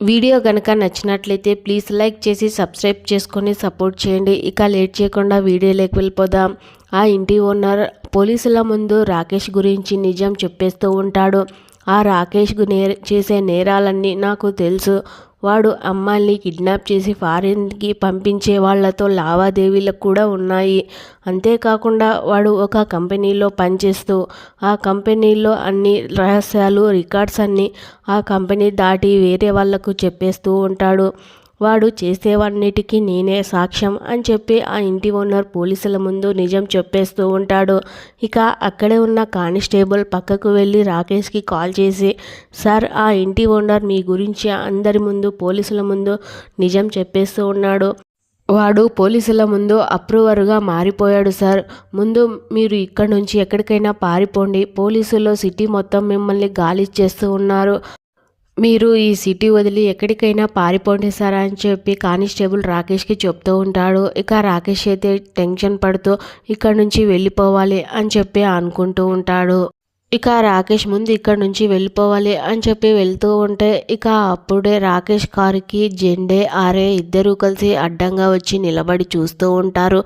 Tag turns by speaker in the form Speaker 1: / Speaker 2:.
Speaker 1: Video కనుక నచ్చినట్లయితే please like చేసి సబ్స్క్రైబ్ చేసుకొని సపోర్ట్ చేయండి. ఇక లేట్ చేయకుండా వీడియోలోకి వెళ్ళిపోదాం. ఆ ఇంటి ఓనర్ పోలీసుల ముందు రాకేష్ గురించి నిజం చెప్పేస్తూ ఉంటాడు. ఆ రాకేష్ గు చేసే నేరాలన్నీ నాకు తెలుసు. వాడు అమ్మాయిని కిడ్నాప్ చేసి ఫారిన్కి పంపించే వాళ్ళతో లావాదేవీలకు కూడా ఉన్నాయి. అంతేకాకుండా వాడు ఒక కంపెనీలో పనిచేస్తూ ఆ కంపెనీలో అన్ని రహస్యాలు రికార్డ్స్ అన్నీ ఆ కంపెనీ దాటి వేరే వాళ్ళకు చెప్పేస్తూ ఉంటాడు. వాడు చేసేవన్నిటికీ నేనే సాక్ష్యం అని చెప్పి ఆ ఇంటి ఓనర్ పోలీసుల ముందు నిజం చెప్పేస్తూ ఉంటాడు. ఇక అక్కడే ఉన్న కానిస్టేబుల్ పక్కకు వెళ్ళి రాకేష్కి కాల్ చేసి సార్ ఆ ఇంటి ఓనర్ మీ గురించి అందరి ముందు పోలీసుల ముందు నిజం చెప్పేస్తూ ఉన్నాడు. వాడు పోలీసుల ముందు అప్రూవర్గా మారిపోయాడు సార్. ముందు మీరు ఇక్కడ నుంచి ఎక్కడికైనా పారిపోండి. పోలీసులు సిటీ మొత్తం మిమ్మల్ని గాలిచ్చేస్తూ ఉన్నారు. మీరు ఈ సిటీ వదిలి ఎక్కడికైనా పారిపోండి సార్ అని చెప్పి కానిస్టేబుల్ రాకేష్కి చెప్తూ ఉంటాడు. ఇక రాకేష్ అయితే టెన్షన్ పడుతూ ఇక్కడ నుంచి వెళ్ళిపోవాలి అని చెప్పి అనుకుంటూ ఉంటాడు. ఇక రాకేష్ ముందు ఇక్కడ నుంచి వెళ్ళిపోవాలి అని చెప్పి వెళ్తూ ఉంటే ఇక అప్పుడే రాకేష్ కారుకి జెండే ఆరే ఇద్దరూ కలిసి అడ్డంగా వచ్చి నిలబడి చూస్తూ ఉంటారు.